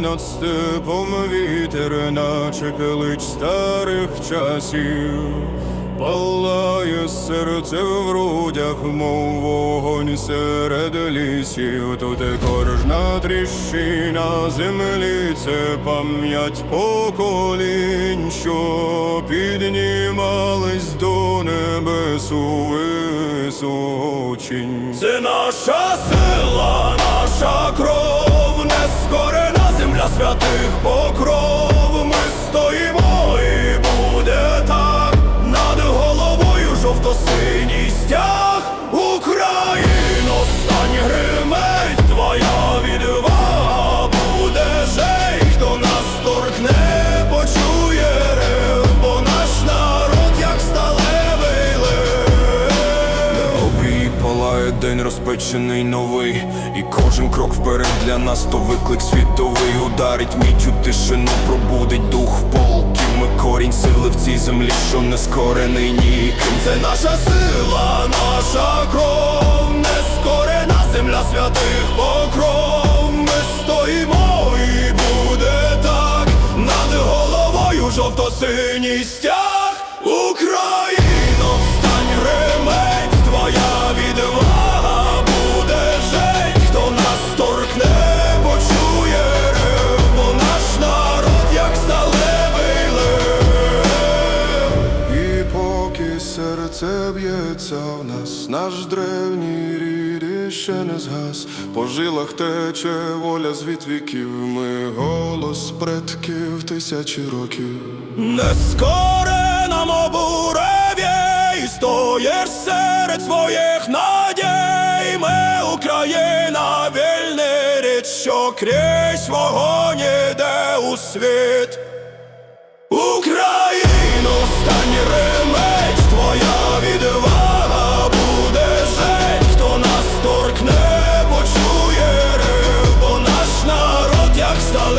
над степом вітер, наче клич старих часів, палає серце в грудях, мов вогонь серед лісів. Тут кожна тріщина землі, це пам'ять поколінь, що піднімались до небесу височінь. Це наша сила, наша кров, святих покров. Ми стоїмо і буде так над головою жовто-синій стяг. День розпечений новий, і кожен крок вперед для нас то виклик світовий ударить міч у тишину, пробудить дух полків. Ми корінь сили в цій землі, що не скорений ніким. Це наша сила, наша кров, нескорена земля святих покров. Ми стоїмо і буде так над головою жовто-синій стяг. Україно, серце б'ється в нас, наш древній рід іще не згас. По жилах тече воля з віків, ми голос предків тисячі років. Не скоре нам обурев'є, і стоїш серед своїх надій. Ми Україна, вільний рід, що крізь вогонь іде у світ. Ремень stolen.